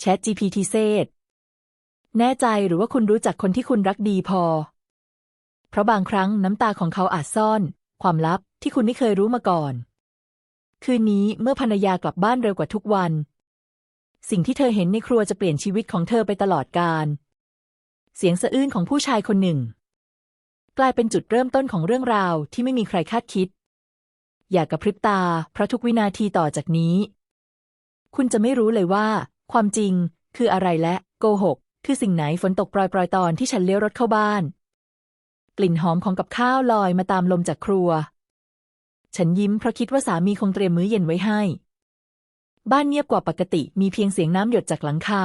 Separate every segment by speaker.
Speaker 1: แชท GPT เซดแน่ใจหรือว่าคุณรู้จักคนที่คุณรักดีพอ เพราะบางครั้งน้ำตาของเขาอาจซ่อน ความลับที่คุณไม่เคยรู้มาก่อน คืนนี้เมื่อภรรยากลับบ้านเร็วกว่าทุกวัน สิ่งที่เธอเห็นในครัวจะเปลี่ยนชีวิตของเธอไปตลอดกาลเสียงสะอื้นของผู้ชายคนหนึ่ง กลายเป็นจุดเริ่มต้นของเรื่องราวที่ไม่มีใครคาดคิด อย่ากกระพริบตาเพราะทุกวินาทีต่อจากนี้ คุณจะไม่รู้เลยว่า ความจริง คืออะไรและโกหก คือสิ่งไหนฝนตกปรอยๆตอนที่ฉันเลี้ยวรถเข้าบ้าน กลิ่นหอมของกับข้าวลอยมาตามลมจากครัว ฉันยิ้มเพราะคิดว่าสามีคงเตรียมมื้อเย็นไว้ให้ บ้านเงียบกว่าปกติมีเพียงเสียงน้ำหยดจากหลังคา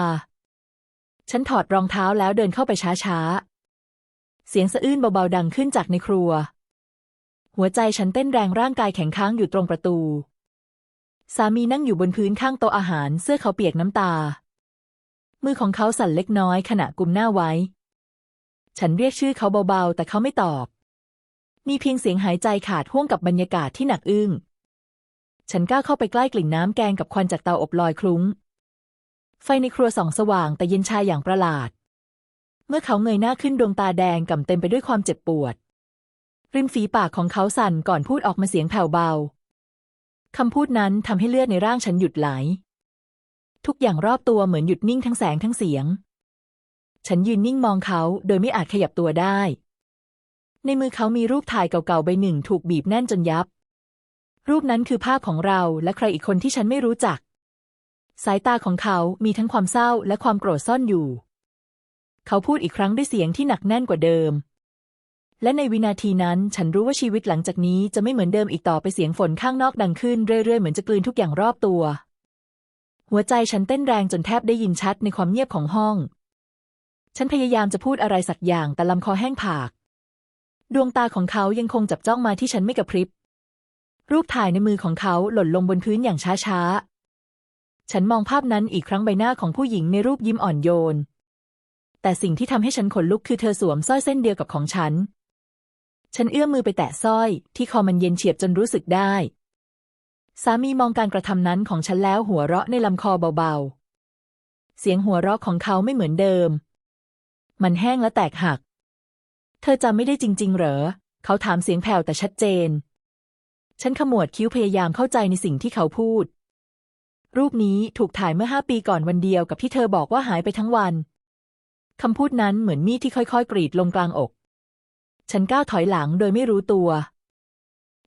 Speaker 1: ฉันถอดรองเท้าแล้วเดินเข้าไปช้าๆ เสียงสะอื้นเบาๆดังขึ้นจากในครัว หัวใจฉันเต้นแรงร่างกายแข็งค้างอยู่ตรงประตู สามีนั่งอยู่บนพื้นข้างโต๊ะอาหารเสื้อเขาเปียกน้ำตา มือของเขาสั่นเล็กน้อยขณะกุมหน้าไว้ ฉันเรียกชื่อเขาเบาๆ แต่เขาไม่ตอบ มีเพียงเสียงหายใจขาดห่วงกับบรรยากาศที่หนักอึ้ง ฉันก้าวเข้าไปใกล้กลิ่นน้ำแกงกับควันจากเตาอบลอยคลุ้ง ไฟในครัวส่องสว่างแต่เย็นชาอย่างประหลาด เมื่อเขาเงยหน้าขึ้นดวงตาแดงก่ำเต็มไปด้วยความเจ็บปวด ริมฝีปากของเขาสั่นก่อนพูดออกมาเสียงแผ่วเบา คำพูดนั้นทำให้เลือดในร่างฉันหยุดไหล ทุกอย่างรอบตัวเหมือนหยุดนิ่งทั้งแสงทั้งเสียง ฉันยืนนิ่งมองเขาโดยไม่อาจขยับตัวได้ ในมือเขามีรูปถ่ายเก่าๆใบหนึ่งถูกบีบแน่นจนยับ รูปนั้นคือภาพของเราและใครอีกคนที่ฉันไม่รู้จัก สายตาของเขามีทั้งความเศร้าและความโกรธซ่อนอยู่ เขาพูดอีกครั้งด้วยเสียงที่หนักแน่นกว่าเดิม และในวินาทีนั้นฉันรู้ว่าชีวิตหลังจากนี้จะไม่เหมือนเดิมอีกต่อไปเสียงฝนข้างนอกดังขึ้นเรื่อยๆ เหมือนจะกลืนทุกอย่างรอบตัว หัวใจฉันเต้นแรงจนแทบได้ยินชัดในความเงียบของห้อง ฉันพยายามจะพูดอะไรสักอย่างแต่ลำคอแห้งผาก ดวงตาของเขายังคงจับจ้องมาที่ฉันไม่กระพริบ รูปถ่ายในมือของเขาหล่นลงบนพื้นอย่างช้าๆ ฉันมองภาพนั้นอีกครั้งใบหน้าของผู้หญิงในรูปยิ้มอ่อนโยน แต่สิ่งที่ทำให้ฉันขนลุกคือเธอสวมสร้อยเส้นเดียวกับของฉัน ฉันเอื้อมมือไปแตะสร้อย ที่คอมันเย็นเฉียบจนรู้สึกได้ สามีมองการกระทำนั้นของฉันแล้วหัวเราะในลำคอเบาๆ เสียงหัวเราะของเขาไม่เหมือนเดิม มันแห้งและแตกหัก เธอจำไม่ได้จริง ๆ เหรอ เขาถามเสียงแผ่วแต่ชัดเจน ฉันขมวดคิ้วพยายามเข้าใจในสิ่งที่เขาพูด รูปนี้ถูกถ่ายเมื่อห้าปีก่อนวันเดียวกับที่เธอบอกว่าหายไปทั้งวันคำพูดนั้นเหมือนมีดที่ค่อยๆ กรีดลงกลางอก ฉันก้าวถอยหลังโดยไม่รู้ตัว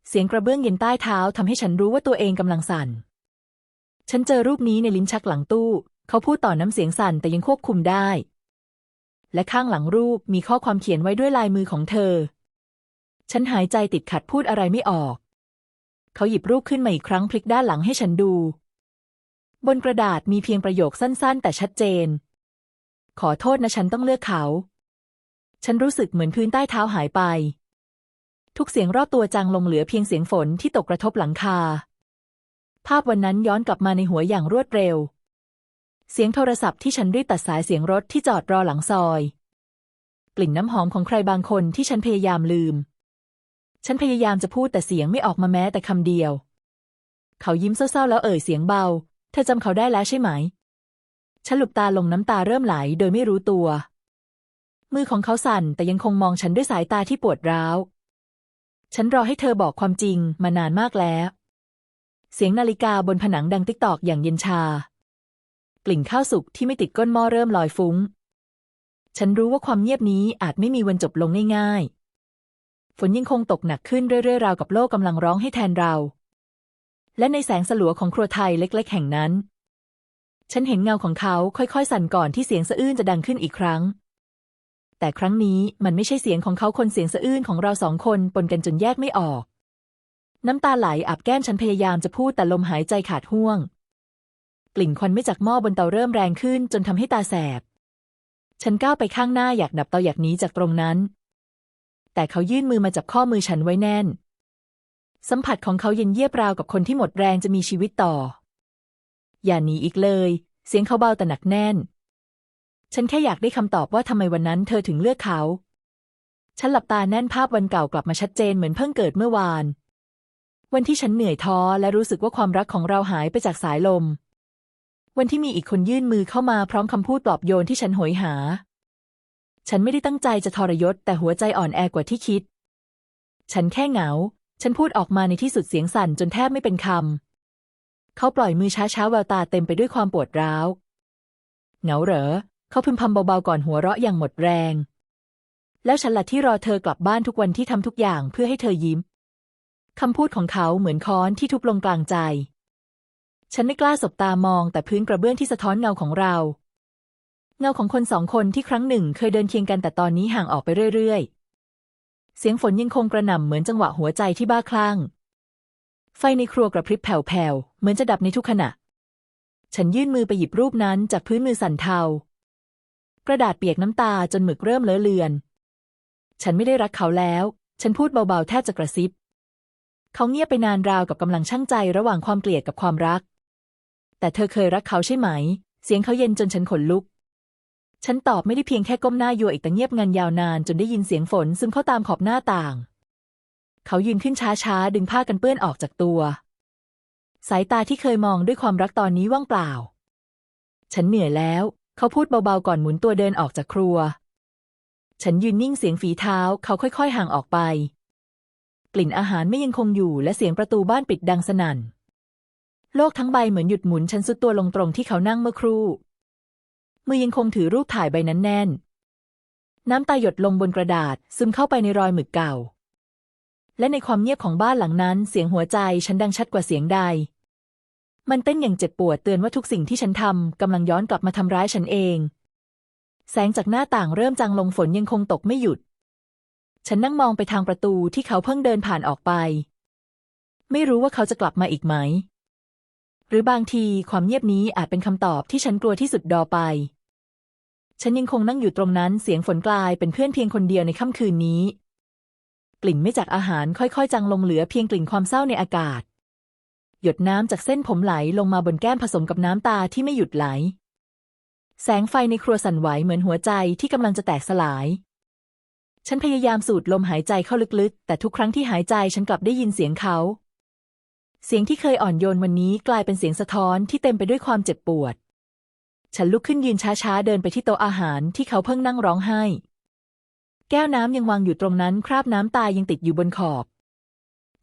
Speaker 1: เสียงกระเบื้องเย็นใต้เท้าทำให้ฉันรู้ว่าตัวเองกำลังสั่น ฉันเจอรูปนี้ในลิ้นชักหลังตู้ เขาพูดต่อน้ำเสียงสั่นแต่ยังควบคุมได้ และข้างหลังรูปมีข้อความเขียนไว้ด้วยลายมือของเธอ ฉันหายใจติดขัดพูดอะไรไม่ออก เขาหยิบรูปขึ้นมาอีกครั้งพลิกด้านหลังให้ฉันดู บนกระดาษมีเพียงประโยคสั้น ๆ แต่ชัดเจน ขอโทษนะฉันต้องเลือกเขา ฉันรู้สึกเหมือนพื้นใต้เท้าหายไป ทุกเสียงรอบตัวจางลงเหลือเพียงเสียงฝนที่ตกกระทบหลังคา ภาพวันนั้นย้อนกลับมาในหัวอย่างรวดเร็ว เสียงโทรศัพท์ที่ฉันรีบตัดสายเสียงรถที่จอดรอหลังซอย กลิ่นน้ำหอมของใครบางคนที่ฉันพยายามลืม ฉันพยายามจะพูดแต่เสียงไม่ออกมาแม้แต่คำเดียว เขายิ้มเศร้าๆแล้วเอ่ยเสียงเบา เธอจำเขาได้แล้วใช่ไหม ฉันหลุบตาลงน้ำตาเริ่มไหลโดยไม่รู้ตัว มือของเขาสั่นแต่ยังคงมองฉันด้วยสายตาที่ปวดร้าว ฉันรอให้เธอบอกความจริงมานานมากแล้ว เสียงนาฬิกาบนผนังดังติ๊กตอกอย่างเย็นชา กลิ่นข้าวสุกที่ไม่ติดก้นหม้อเริ่มลอยฟุ้ง ฉันรู้ว่าความเงียบนี้อาจไม่มีวันจบลงง่ายๆ ฝนยังคงตกหนักขึ้นเรื่อยๆ ราวกับโลกกำลังร้องให้แทนเรา และในแสงสลัวของครัวไทยเล็ก ๆ แห่งนั้น ฉันเห็นเงาของเขาค่อยๆ สั่นก่อนที่เสียงสะอื้นจะดังขึ้นอีกครั้ง แต่ครั้งนี้มันไม่ใช่เสียงของเขาคนเสียงสะอื้นของเราสองคนปนกันจนแยกไม่ออก น้ำตาไหลอาบแก้มฉันพยายามจะพูดแต่ลมหายใจขาดห่วง กลิ่นควันไม่จากหม้อบนเตาเริ่มแรงขึ้นจนทำให้ตาแสบ ฉันก้าวไปข้างหน้าอยากดับเตาอยากหนีจากตรงนั้น แต่เขายื่นมือมาจับข้อมือฉันไว้แน่น สัมผัสของเขาเย็นเยียบราวกับคนที่หมดแรงจะมีชีวิตต่อ อย่าหนีอีกเลย เสียงเขาเบาแต่หนักแน่น ฉันแค่อยากได้คำตอบว่าทำไมวันนั้นเธอถึงเลือกเขา ฉันหลับตาแน่นภาพวันเก่ากลับมาชัดเจนเหมือนเพิ่งเกิดเมื่อวาน วันที่ฉันเหนื่อยท้อและรู้สึกว่าความรักของเราหายไปจากสายลม วันที่มีอีกคนยื่นมือเข้ามาพร้อมคำพูดปลอบโยนที่ฉันโหยหา ฉันไม่ได้ตั้งใจจะทรยศ แต่หัวใจอ่อนแอกว่าที่คิด ฉันแค่เหงา ฉันพูดออกมาในที่สุดเสียงสั่นจนแทบไม่เป็นคำเขาปล่อยมือช้าๆแววตาเต็มไปด้วยความปวดร้าวเหงาเหรอ เขาพึมพำเบาๆก่อนหัวเราะอย่างหมดแรง แล้วฉันล่ะที่รอเธอกลับบ้านทุกวันที่ทำทุกอย่างเพื่อให้เธอยิ้มคำพูดของเขาเหมือนค้อนที่ทุบลงกลางใจ ฉันไม่กล้าสบตามองแต่พื้นกระเบื้องที่สะท้อนเงาของเรา เงาของคนสองคนที่ครั้งหนึ่งเคยเดินเคียงกันแต่ตอนนี้ห่างออกไปเรื่อยๆ เสียงฝนยังคงกระหน่ำเหมือนจังหวะหัวใจที่บ้าคลั่ง ไฟในครัวกระพริบแผ่วๆ เหมือนจะดับในทุกขณะ ฉันยื่นมือไปหยิบรูปนั้นจากพื้นมือสั่นเทา กระดาษเปียกน้ำตาจนหมึกเริ่มเลอะเลือน ฉันไม่ได้รักเขาแล้ว ฉันพูดเบาๆแทบจะกระซิบ เขาเงียบไปนานราวกับกำลังชั่งใจระหว่างความเกลียดกับความรัก แต่เธอเคยรักเขาใช่ไหม เสียงเขาเย็นจนฉันขนลุก ฉันตอบไม่ได้เพียงแค่ก้มหน้ายัวอีกแต่เงียบงันยาวนานจนได้ยินเสียงฝนซึมเข้าตามขอบหน้าต่าง เขายืนขึ้นช้าๆดึงผ้ากันเปื้อนออกจากตัว สายตาที่เคยมองด้วยความรักตอนนี้ว่างเปล่า ฉันเหนื่อยแล้ว เขาพูดเบาๆก่อนหมุนตัวเดินออกจากครัว ฉันยืนนิ่งเสียงฝีเท้าเขาค่อยๆห่างออกไป กลิ่นอาหารไม่ยังคงอยู่และเสียงประตูบ้านปิดดังสนั่น โลกทั้งใบเหมือนหยุดหมุนฉันสุดตัวลงตรงที่เขานั่งเมื่อครู่ มือยังคงถือรูปถ่ายใบนั้นแน่น น้ำตาหยดลงบนกระดาษซึมเข้าไปในรอยหมึกเก่า และในความเงียบของบ้านหลังนั้น เสียงหัวใจฉันดังชัดกว่าเสียงใด มันเต้นอย่างเจ็บปวดเตือนว่าทุกสิ่งที่ฉันทำกำลังย้อนกลับมาทำร้ายฉันเอง แสงจากหน้าต่างเริ่มจางลงฝนยังคงตกไม่หยุด ฉันนั่งมองไปทางประตูที่เขาเพิ่งเดินผ่านออกไป ไม่รู้ว่าเขาจะกลับมาอีกไหม หรือบางทีความเงียบนี้อาจเป็นคำตอบที่ฉันกลัวที่สุดดอไป ฉันยังคงนั่งอยู่ตรงนั้นเสียงฝนกลายเป็นเพื่อนเพียงคนเดียวในค่ำคืนนี้ กลิ่นไม่จากอาหารค่อยๆจางลงเหลือเพียงกลิ่นความเศร้าในอากาศ หยดน้ำจากเส้นผมไหลลงมาบนแก้มผสมกับน้ำตาที่ไม่หยุดไหล แสงไฟในครัวสั่นไหวเหมือนหัวใจที่กำลังจะแตกสลาย ฉันพยายามสูดลมหายใจเข้าลึกๆ แต่ทุกครั้งที่หายใจฉันกลับได้ยินเสียงเขา เสียงที่เคยอ่อนโยนวันนี้กลายเป็นเสียงสะท้อนที่เต็มไปด้วยความเจ็บปวด ฉันลุกขึ้นยืนช้าๆ เดินไปที่โต๊ะอาหารที่เขาเพิ่งนั่งร้องไห้ แก้วน้ำยังวางอยู่ตรงนั้น คราบน้ำตายังติดอยู่บนขอบ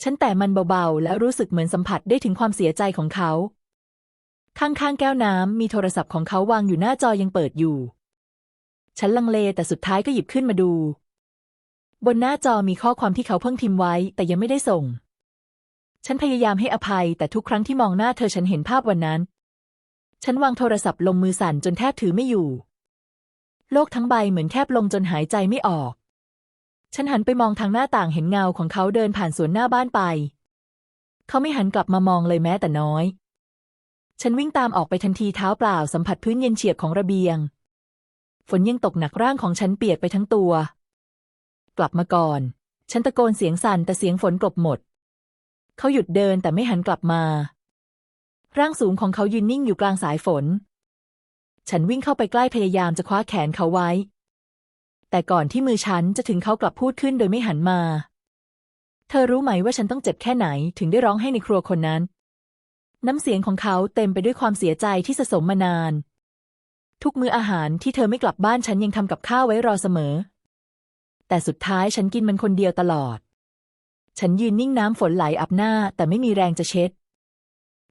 Speaker 1: ฉันแต่มันเบาๆ และรู้สึกเหมือนสัมผัสได้ถึงความเสียใจของเขา ข้างๆ แก้วน้ำมีโทรศัพท์ของเขาวางอยู่หน้าจอยังเปิดอยู่ ฉันลังเลแต่สุดท้ายก็หยิบขึ้นมาดู บนหน้าจอมีข้อความที่เขาเพิ่งพิมพ์ไว้แต่ยังไม่ได้ส่ง ฉันพยายามให้อภัย แต่ทุกครั้งที่มองหน้าเธอฉันเห็นภาพวันนั้น ฉันวางโทรศัพท์ลงมือสั่นจนแทบถือไม่อยู่ โลกทั้งใบเหมือนแคบลงจนหายใจไม่ออก ฉันหันไปมองทางหน้าต่างเห็นเงาของเขาเดินผ่านสวนหน้าบ้านไป เขาไม่หันกลับมามองเลยแม้แต่น้อย ฉันวิ่งตามออกไปทันทีเท้าเปล่าสัมผัสพื้นเย็นเฉียบของระเบียง ฝนยังตกหนักร่างของฉันเปียกไปทั้งตัว กลับมาก่อน ฉันตะโกนเสียงสั่นแต่เสียงฝนกลบหมด เขาหยุดเดินแต่ไม่หันกลับมา ร่างสูงของเขายืนนิ่งอยู่กลางสายฝน ฉันวิ่งเข้าไปใกล้พยายามจะคว้าแขนเขาไว้ แต่ก่อนที่มือฉันจะถึงเขากลับพูดขึ้นโดยไม่หันมา เธอรู้ไหมว่าฉันต้องเจ็บแค่ไหนถึงได้ร้องให้ในครัวคนนั้น น้ำเสียงของเขาเต็มไปด้วยความเสียใจที่สะสมมานาน ทุกมื้ออาหารที่เธอไม่กลับบ้านฉันยังทำกับข้าวไว้รอเสมอ แต่สุดท้ายฉันกินมันคนเดียวตลอด ฉันยืนนิ่งน้ำฝนไหลอับหน้า แต่ไม่มีแรงจะเช็ด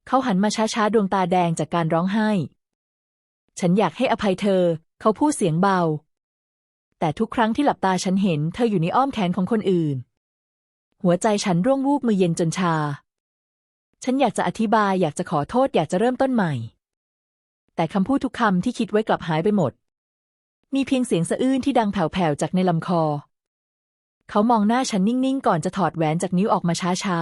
Speaker 1: เขาหันมาช้าๆดวงตาแดงจากการร้องไห้ ฉันอยากให้อภัยเธอ เขาพูดเสียงเบา แต่ทุกครั้งที่หลับตาฉันเห็นเธออยู่ในอ้อมแขนของคนอื่น หัวใจฉันร่วงวูบมือเย็นจนชา ฉันอยากจะอธิบายอยากจะขอโทษอยากจะเริ่มต้นใหม่ แต่คำพูดทุกคำที่คิดไว้กลับหายไปหมด มีเพียงเสียงสะอื้นที่ดังแผ่วๆจากในลำคอ เขามองหน้าฉันนิ่งๆ ก่อนจะถอดแหวนจากนิ้วออกมาช้า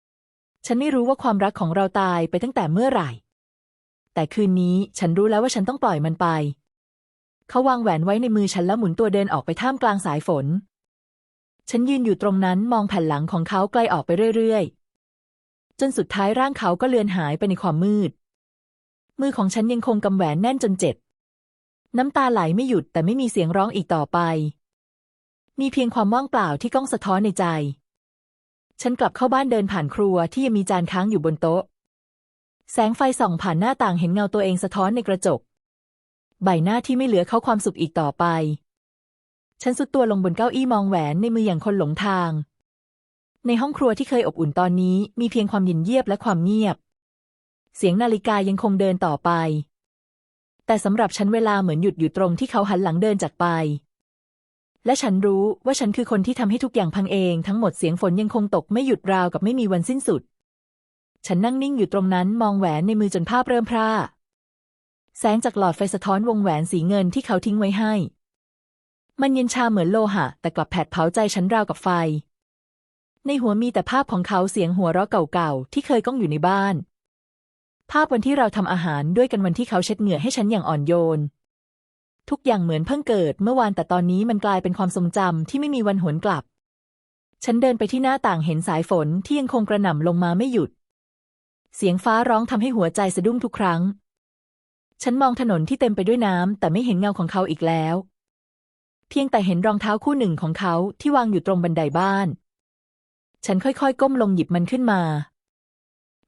Speaker 1: ๆ ฉันไม่รู้ว่าความรักของเราตายไปตั้งแต่เมื่อไหร่ แต่คืนนี้ฉันรู้แล้วว่าฉันต้องปล่อยมันไป เขาวางแหวนไว้ในมือฉันแล้วหมุนตัวเดินออกไปท่ามกลางสายฝน ฉันยืนอยู่ตรงนั้นมองแผ่นหลังของเขาไกลออกไปเรื่อยๆ จนสุดท้ายร่างเขาก็เลือนหายไปในความมืด มือของฉันยังคงกำแหวนแน่นจนเจ็บ น้ำตาไหลไม่หยุดแต่ไม่มีเสียงร้องอีกต่อไป มีเพียงความว่างเปล่าที่ก้องสะท้อนในใจ ฉันกลับเข้าบ้านเดินผ่านครัวที่ยังมีจานค้างอยู่บนโต๊ะ แสงไฟส่องผ่านหน้าต่างเห็นเงาตัวเองสะท้อนในกระจก ใบหน้าที่ไม่เหลือเขาความสุขอีกต่อไป ฉันสุดตัวลงบนเก้าอี้มองแหวนในมืออย่างคนหลงทาง ในห้องครัวที่เคยอบอุ่นตอนนี้มีเพียงความเย็นเยียบและความเงียบ เสียงนาฬิกายังคงเดินต่อไป แต่สำหรับฉันเวลาเหมือนหยุดอยู่ตรงที่เขาหันหลังเดินจากไป และฉันรู้ว่าฉันคือคนที่ทำให้ทุกอย่างพังเองทั้งหมดเสียงฝนยังคงตกไม่หยุดราวกับไม่มีวันสิ้นสุด ฉันนั่งนิ่งอยู่ตรงนั้นมองแหวนในมือจนภาพเริ่มพร่า แสงจากหลอดไฟสะท้อนวงแหวนสีเงินที่เขาทิ้งไว้ให้ มันเย็นชาเหมือนโลหะ แต่กลับแผดเผาใจฉันราวกับไฟ ในหัวมีแต่ภาพของเขาเสียงหัวเราะเก่าๆที่เคยก้องอยู่ในบ้าน ภาพวันที่เราทำอาหารด้วยกันวันที่เขาเช็ดเหงื่อให้ฉันอย่างอ่อนโยน ทุกอย่างเหมือนเพิ่งเกิดเมื่อวานแต่ตอนนี้มันกลายเป็นความทรงจำที่ไม่มีวันหวนกลับ ฉันเดินไปที่หน้าต่างเห็นสายฝนที่ยังคงกระหน่ำลงมาไม่หยุด เสียงฟ้าร้องทำให้หัวใจสะดุ้งทุกครั้ง ฉันมองถนนที่เต็มไปด้วยน้ำ แต่ไม่เห็นเงาของเขาอีกแล้ว เพียงแต่เห็นรองเท้าคู่หนึ่งของเขาที่วางอยู่ตรงบันไดบ้าน ฉันค่อยๆ ก้มลงหยิบมันขึ้นมา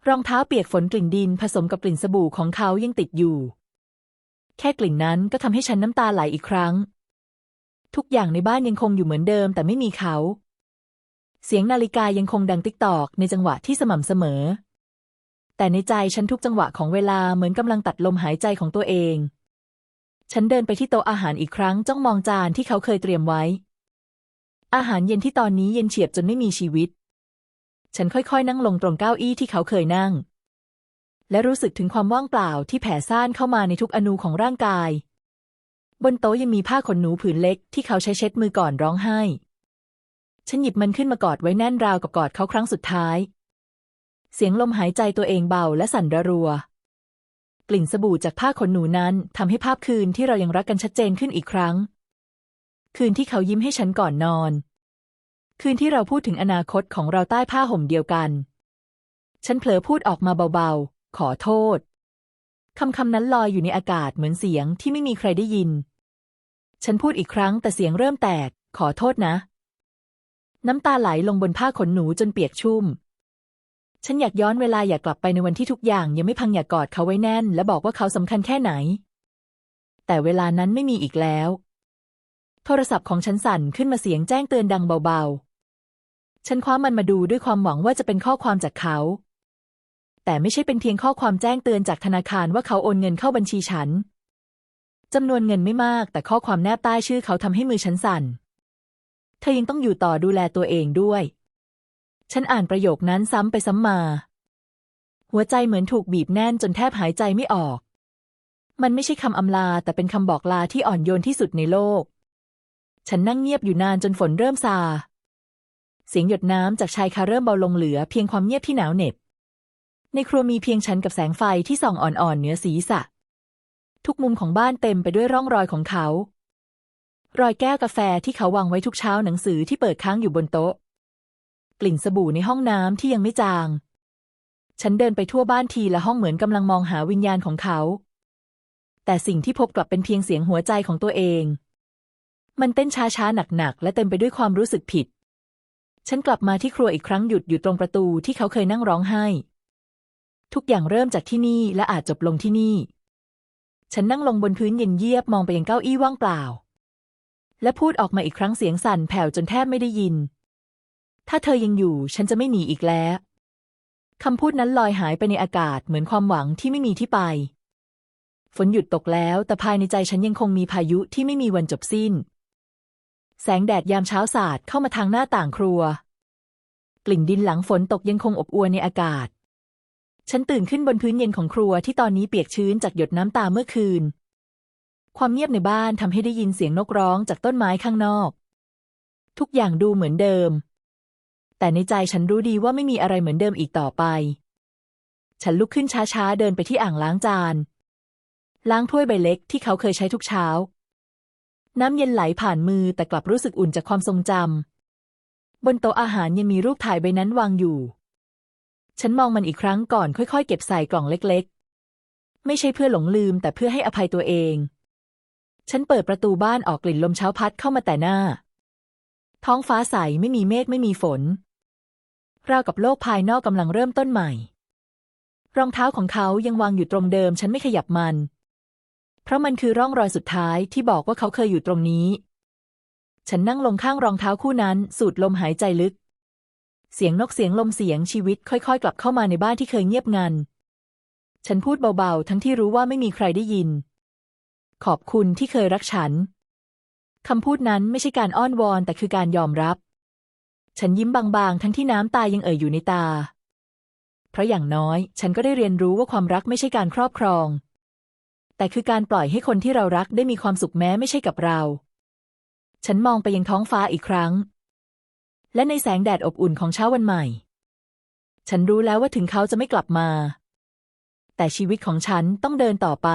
Speaker 1: รองเท้าเปียกฝนกลิ่นดินผสมกับกลิ่นสบู่ของเขายังติดอยู่ แค่กลิ่นนั้นก็ทำให้ฉันน้ำตาไหลอีกครั้ง ทุกอย่างในบ้านยังคงอยู่เหมือนเดิม แต่ไม่มีเขา เสียงนาฬิกายังคงดังติ๊กตอกในจังหวะที่สม่ำเสมอ แต่ในใจฉันทุกจังหวะของเวลาเหมือนกำลังตัดลมหายใจของตัวเอง ฉันเดินไปที่โต๊ะอาหารอีกครั้งจ้องมองจานที่เขาเคยเตรียมไว้ อาหารเย็นที่ตอนนี้เย็นเฉียบจนไม่มีชีวิต ฉันค่อยๆ นั่งลงตรงเก้าอี้ที่เขาเคยนั่ง และรู้สึกถึงความว่างเปล่าที่แผ่ซ่านเข้ามาในทุกอนูของร่างกาย บนโต๊ะยังมีผ้าขนหนูผืนเล็กที่เขาใช้เช็ดมือก่อนร้องไห้ ฉันหยิบมันขึ้นมากอดไว้แน่นราวกับกอดเขาครั้งสุดท้าย เสียงลมหายใจตัวเองเบาและสั่นระรัว กลิ่นสบู่จากผ้าขนหนูนั้นทำให้ภาพคืนที่เรายังรักกันชัดเจนขึ้นอีกครั้ง คืนที่เขายิ้มให้ฉันก่อนนอน คืนที่เราพูดถึงอนาคตของเราใต้ผ้าห่มเดียวกัน ฉันเผลอพูดออกมาเบาๆ ขอโทษคำคำนั้นลอยอยู่ในอากาศเหมือนเสียงที่ไม่มีใครได้ยิน ฉันพูดอีกครั้งแต่เสียงเริ่มแตก ขอโทษนะ น้ำตาไหลลงบนผ้าขนหนูจนเปียกชุ่ม ฉันอยากย้อนเวลาอยากกลับไปในวันที่ทุกอย่างยังไม่พังอยากกอดเขาไว้แน่น และบอกว่าเขาสำคัญแค่ไหน แต่เวลานั้นไม่มีอีกแล้ว โทรศัพท์ของฉันสั่นขึ้นมาเสียงแจ้งเตือนดังเบาๆ ฉันคว้ามันมาดูด้วยความหวังว่าจะเป็นข้อความจากเขา แต่ไม่ใช่เป็นเพียงข้อความแจ้งเตือนจากธนาคารว่าเขาโอนเงินเข้าบัญชีฉันจำนวนเงินไม่มาก แต่ข้อความแนบใต้ชื่อเขาทำให้มือฉันสั่น เธอยังต้องอยู่ต่อดูแลตัวเองด้วย ฉันอ่านประโยคนั้นซ้ำไปซ้ำมา หัวใจเหมือนถูกบีบแน่นจนแทบหายใจไม่ออก มันไม่ใช่คำอำลาแต่เป็นคำบอกลาที่อ่อนโยนที่สุดในโลก ฉันนั่งเงียบอยู่นานจนฝนเริ่มซา เสียงหยดน้ำจากชายคาเริ่มเบาลงเหลือเพียงความเงียบที่หนาวเหน็บ ในครัวมีเพียงฉันกับแสงไฟที่ส่องอ่อนๆเหนือศีรษะ ทุกมุมของบ้านเต็มไปด้วยร่องรอยของเขา รอยแก้วกาแฟที่เขาวางไว้ทุกเช้าหนังสือที่เปิดค้างอยู่บนโต๊ะ กลิ่นสบู่ในห้องน้ำที่ยังไม่จาง ฉันเดินไปทั่วบ้านทีละห้องเหมือนกำลังมองหาวิญญาณของเขา แต่สิ่งที่พบกลับเป็นเพียงเสียงหัวใจของตัวเอง มันเต้นช้าๆหนักๆ และเต็มไปด้วยความรู้สึกผิด ฉันกลับมาที่ครัวอีกครั้งหยุดอยู่ตรงประตูที่เขาเคยนั่งร้องไห้ ทุกอย่างเริ่มจากที่นี่และอาจจบลงที่นี่ ฉันนั่งลงบนพื้นเย็นเยียบมองไปยังเก้าอี้ว่างเปล่า และพูดออกมาอีกครั้งเสียงสั่นแผ่วจนแทบไม่ได้ยิน ถ้าเธอยังอยู่ฉันจะไม่หนีอีกแล้วคำพูดนั้นลอยหายไปในอากาศเหมือนความหวังที่ไม่มีที่ไป ฝนหยุดตกแล้ว แต่ภายในใจฉันยังคงมีพายุที่ไม่มีวันจบสิ้น แสงแดดยามเช้าสาดเข้ามาทางหน้าต่างครัว กลิ่นดินหลังฝนตกยังคงอบอวลในอากาศ ฉันตื่นขึ้นบนพื้นเย็นของครัวที่ตอนนี้เปียกชื้นจากหยดน้ำตาเมื่อคืน ความเงียบในบ้านทำให้ได้ยินเสียงนกร้องจากต้นไม้ข้างนอก ทุกอย่างดูเหมือนเดิม แต่ในใจฉันรู้ดีว่าไม่มีอะไรเหมือนเดิมอีกต่อไป ฉันลุกขึ้นช้าๆ เดินไปที่อ่างล้างจาน ล้างถ้วยใบเล็กที่เขาเคยใช้ทุกเช้า น้ำเย็นไหลผ่านมือแต่กลับรู้สึกอุ่นจากความทรงจำ บนโต๊ะอาหารยังมีรูปถ่ายใบนั้นวางอยู่ ฉันมองมันอีกครั้งก่อนค่อยๆ เก็บใส่กล่องเล็กๆ ไม่ใช่เพื่อหลงลืมแต่เพื่อให้อภัยตัวเอง ฉันเปิดประตูบ้านออกกลิ่นลมเช้าพัดเข้ามาแต่หน้าท้องฟ้าใสไม่มีเมฆไม่มีฝน ราวกับโลกภายนอกกำลังเริ่มต้นใหม่ รองเท้าของเขายังวางอยู่ตรงเดิมฉันไม่ขยับมัน เพราะมันคือร่องรอยสุดท้ายที่บอกว่าเขาเคยอยู่ตรงนี้ ฉันนั่งลงข้างรองเท้าคู่นั้น สูดลมหายใจลึก เสียงนกเสียงลมเสียงชีวิตค่อยๆ กลับเข้ามาในบ้านที่เคยเงียบงัน ฉันพูดเบาๆ ทั้งที่รู้ว่าไม่มีใครได้ยิน ขอบคุณที่เคยรักฉันคำพูดนั้นไม่ใช่การอ้อนวอนแต่คือการยอมรับ ฉันยิ้มบางๆ ทั้งที่น้ำตายังเอ่ยอยู่ในตา เพราะอย่างน้อย ฉันก็ได้เรียนรู้ว่าความรักไม่ใช่การครอบครอง แต่คือการปล่อยให้คนที่เรารักได้มีความสุขแม้ไม่ใช่กับเรา ฉันมองไปยังท้องฟ้าอีกครั้ง และในแสงแดดอบอุ่นของเช้าวันใหม่ ฉันรู้แล้วว่าถึงเขาจะไม่กลับมา แต่ชีวิตของฉันต้องเดินต่อไป